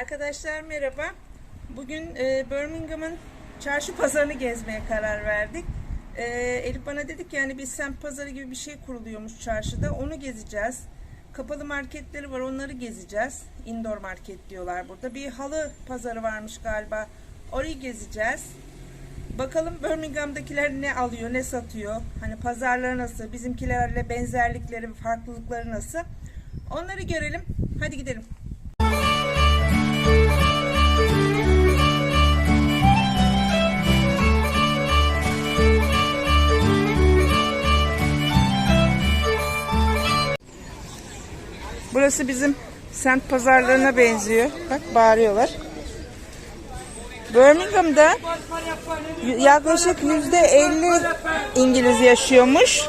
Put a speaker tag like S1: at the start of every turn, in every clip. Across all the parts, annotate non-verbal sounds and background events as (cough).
S1: Arkadaşlar merhaba. Bugün e, Birmingham'ın çarşı pazarını gezmeye karar verdik. E, Elif bana dedi ki yani bir semt pazarı gibi bir şey kuruluyormuş çarşıda. Onu gezeceğiz. Kapalı marketleri var onları gezeceğiz. Indoor market diyorlar burada. Bir halı pazarı varmış galiba. Orayı gezeceğiz. Bakalım Birmingham'dakiler ne alıyor, ne satıyor? Hani pazarları nasıl, bizimkilerle benzerlikleri, farklılıkları nasıl? Onları görelim. Hadi gidelim. Burası bizim semt pazarlarına benziyor. Bak bağırıyorlar. Birmingham'da yaklaşık yüzde 50 İngiliz yaşıyormuş.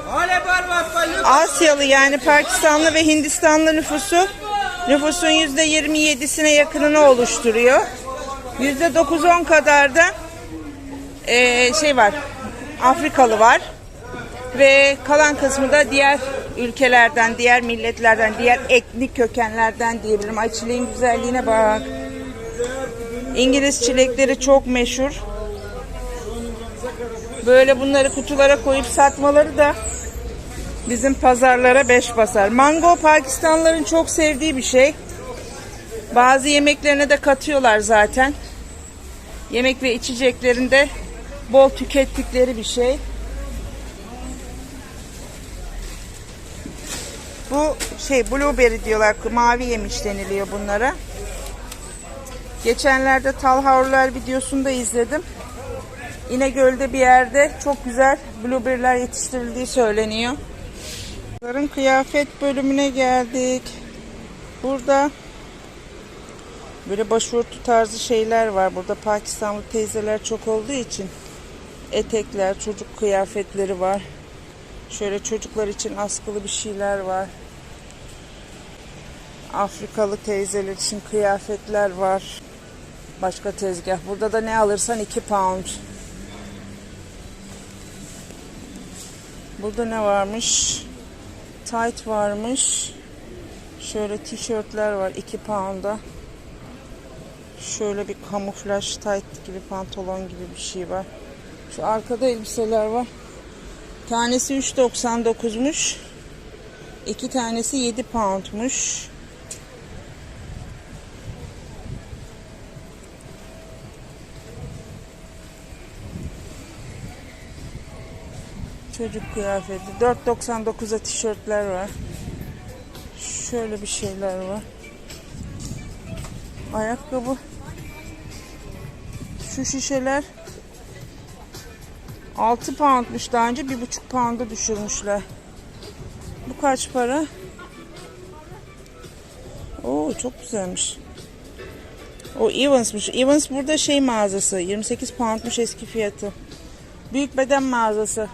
S1: Asyalı yani Pakistanlı ve Hindistanlı nüfusu nüfusun yüzde 27'sine yakınını oluşturuyor. Yüzde 9-10 kadar da eee, şey var Afrikalı var ve kalan kısmı da diğer ülkelerden, diğer milletlerden, diğer etnik kökenlerden diyebilirim. Ay çileğin güzelliğine bak. İngiliz çilekleri çok meşhur. Böyle bunları kutulara koyup satmaları da bizim pazarlara beş basar. Mango Pakistanlıların çok sevdiği bir şey. Bazı yemeklerine de katıyorlar zaten. Yemek ve içeceklerinde bol tükettikleri bir şey. Bu şey blueberry diyorlar. Mavi yemiş deniliyor bunlara. Geçenlerde Talhavrular videosunu da izledim. İnegöl'de bir yerde çok güzel blueberry'ler yetiştirildiği söyleniyor. Bunların kıyafet bölümüne geldik. Burada böyle başörtü tarzı şeyler var. Burada Pakistanlı teyzeler çok olduğu için etekler, çocuk kıyafetleri var. Şöyle çocuklar için askılı bir şeyler var. Afrikalı teyzeler için kıyafetler var. Başka tezgah. Burada da ne alırsan 2 pound. Burada ne varmış? Tight varmış. Şöyle tişörtler var 2 pound'a. Şöyle bir kamuflaj tight gibi pantolon gibi bir şey var. Şu arkada elbiseler var. Tanesi 3.99'muş. İki tanesi 7 poundmuş. Çocuk kıyafeti. 4.99'a tişörtler var. Şöyle bir şeyler var. Ayakkabı. Şu şişeler 6 poundmuş daha önce 1,5 pound'a düşürmüşler. Bu kaç para? Oo çok güzelmiş. O Evans'mış. Evans burada şey mağazası. 28 poundmuş eski fiyatı. Büyük beden mağazası.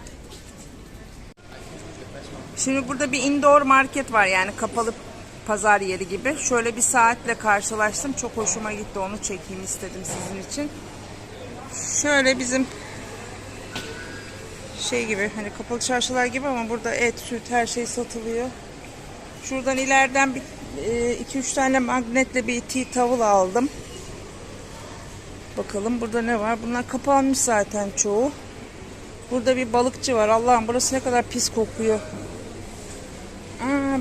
S1: Şimdi burada bir indoor market var yani kapalı pazar yeri gibi. Şöyle bir saatle karşılaştım. Çok hoşuma gitti. Onu çekeyim istedim sizin için. Şöyle bizim şey gibi hani kapalı çarşılar gibi ama burada et, süt her şey satılıyor. Şuradan ileriden bir 2-3 tane magnetle bir tea towel aldım. Bakalım burada ne var? Bunlar kapanmış zaten çoğu. Burada bir balıkçı var. Allah'ım burası ne kadar pis kokuyor.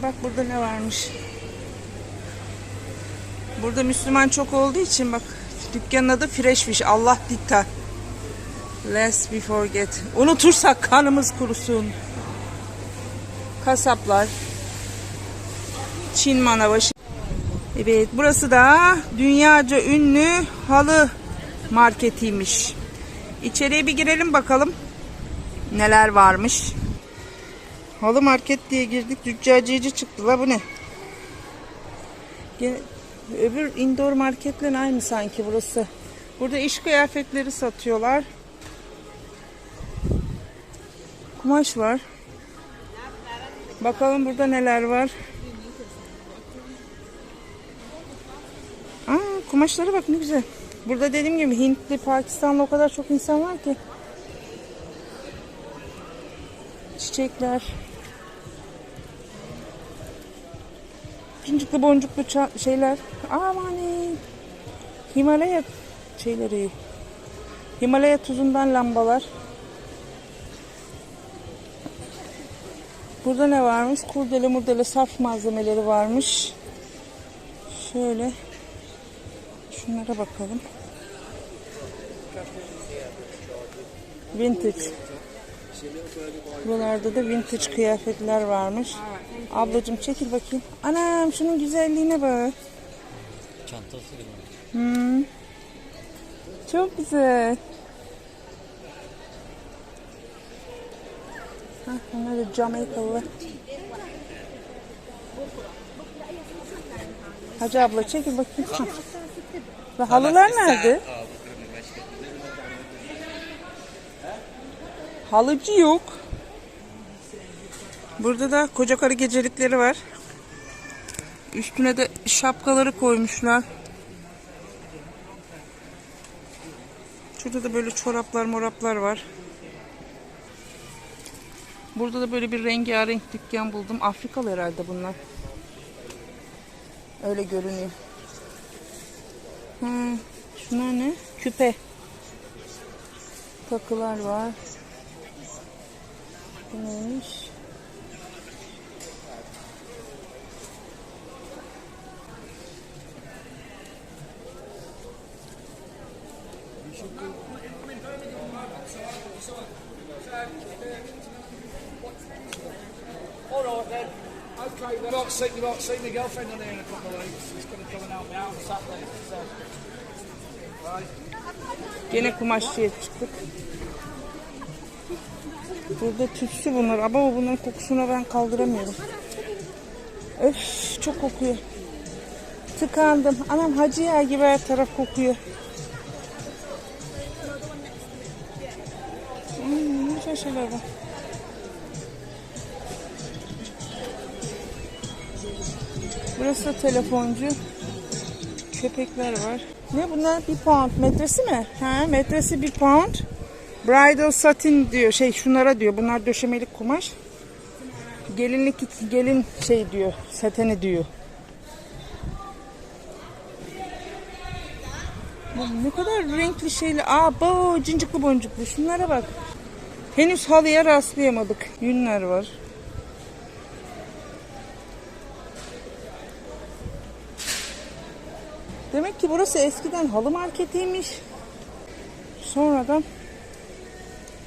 S1: Bak burada ne varmış. Burada Müslüman çok olduğu için bak dükkanın adı Freshfish. Allah dikta. Lest we forget. Unutursak kanımız kurusun. Kasaplar. Çin manavı. Evet burası da dünyaca ünlü halı marketiymiş. İçeriye bir girelim bakalım neler varmış. Halı market diye girdik. Züccaciyeci çıktı la bu ne? Gene, öbür indoor marketle aynı sanki burası. Burada iş kıyafetleri satıyorlar. Kumaş var. Bakalım burada neler var. Aa, kumaşlara bak ne güzel. Burada dediğim gibi Hintli, Pakistanlı o kadar çok insan var ki. Çiçekler. Pincikli boncuklu şeyler. Aman Himalaya şeyleri. Himalaya tuzundan lambalar. Burada ne varmış? Kurdele murdele sarf malzemeleri varmış. Şöyle. Şunlara bakalım. Vintage. Buralarda da vintage kıyafetler varmış. Ablacığım çekil bakayım. Anam şunun güzelliğine bak.
S2: Çantası gibi.
S1: Hmm. Çok güzel. Hah, bunlar da Jamaikalı. Hacı abla çekil bakayım. Ve halılar nerede? Halıcı yok. Burada da koca karı gecelikleri var. Üstüne de şapkaları koymuşlar. Şurada da böyle çoraplar moraplar var. Burada da böyle bir rengarenk dükkan buldum. Afrikalı herhalde bunlar. Öyle görünüyor. Ha, şunlar ne? Küpe. Takılar var. Bu neymiş?
S3: Okay,
S1: kumaşçıya çıktık. Burada tütsü bunlar. Ama bunların kokusunu ben kaldıramıyorum. Öf çok kokuyor. Tıkandım. Anam hacı yağı gibi her taraf kokuyor. Hmm, ne şeyler var. Burası da telefoncu. Köpekler var. Ne bunlar? Bir pound. Metresi mi? Ha, metresi bir pound. Bridal satin diyor. Şey şunlara diyor. Bunlar döşemelik kumaş. Gelinlik gelin şey diyor. Sateni diyor. Ne kadar renkli şeyler. Aa bu cincikli boncuklu. Şunlara bak. Henüz halıya rastlayamadık. Yünler var. Demek ki burası eskiden halı marketiymiş. Sonradan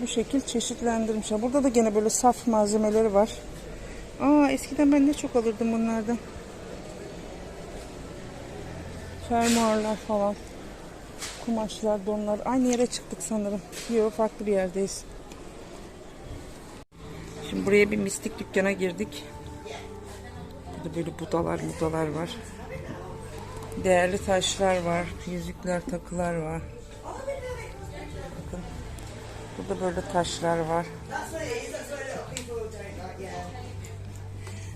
S1: bu şekil çeşitlendirmişler. Burada da gene böyle saf malzemeleri var. Aa eskiden ben ne çok alırdım bunlardan. Fermuarlar falan. Kumaşlar, donlar. Aynı yere çıktık sanırım. Yok farklı bir yerdeyiz. Şimdi buraya bir mistik dükkana girdik. Burada böyle budalar budalar var. Değerli taşlar var. Yüzükler, takılar var. Burada böyle taşlar var.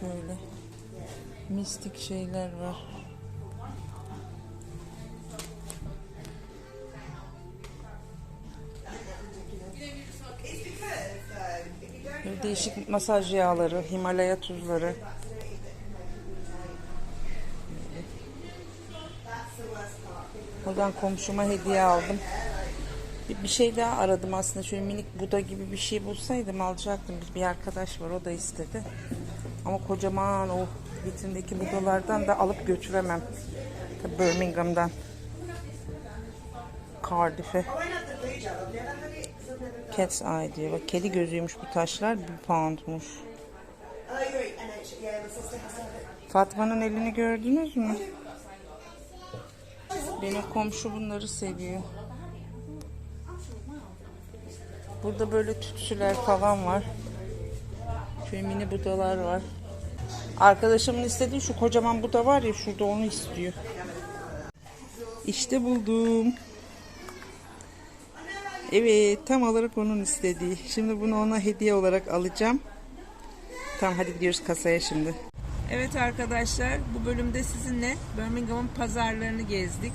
S1: Şöyle. Mistik şeyler var. Böyle değişik masaj yağları, Himalaya tuzları. Buradan komşuma hediye aldım. Bir, şey daha aradım aslında. Şöyle minik Buda gibi bir şey bulsaydım alacaktım. Bir arkadaş var o da istedi. Ama kocaman o vitrindeki Budalardan da alıp götüremem. Tabii Birmingham'dan. Cardiff'e. Cat's Eye diyor. Bak kedi gözüymüş bu taşlar. Bir poundmuş. Fatma'nın elini gördünüz mü? Benim komşu bunları seviyor. Burada böyle tütsüler falan var. Şöyle mini budalar var. Arkadaşımın istediği şu kocaman buda var ya şurada onu istiyor. İşte buldum. Evet tam olarak onun istediği. Şimdi bunu ona hediye olarak alacağım. Tamam hadi gidiyoruz kasaya şimdi. Evet arkadaşlar bu bölümde sizinle Birmingham'ın pazarlarını gezdik.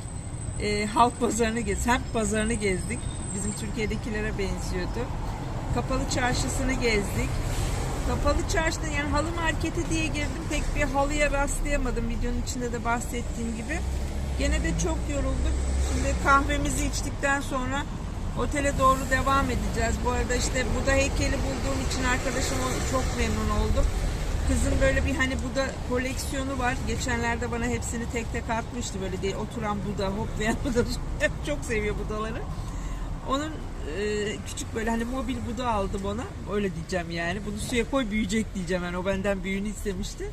S1: Ee, halk pazarını gezdik. Semt pazarını gezdik. Bizim Türkiye'dekilere benziyordu. Kapalı çarşısını gezdik. Kapalı çarşıda yani halı marketi diye girdim. Pek bir halıya rastlayamadım. Videonun içinde de bahsettiğim gibi. Gene de çok yorulduk. Şimdi kahvemizi içtikten sonra otele doğru devam edeceğiz. Bu arada işte Buda heykeli bulduğum için arkadaşıma çok memnun oldum. Kızın böyle bir hani Buda koleksiyonu var. Geçenlerde bana hepsini tek tek atmıştı böyle diye oturan Buda, hoplayan (laughs) Buda. çok seviyor Budaları. Onun e, küçük böyle hani mobil Buda aldım ona. Öyle diyeceğim yani. Bunu suya koy büyüyecek diyeceğim. Yani o benden büyüğünü istemişti.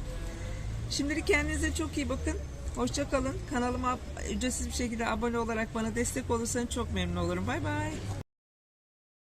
S1: Şimdilik kendinize çok iyi bakın. Hoşça kalın. Kanalıma ücretsiz bir şekilde abone olarak bana destek olursanız çok memnun olurum. Bay bay.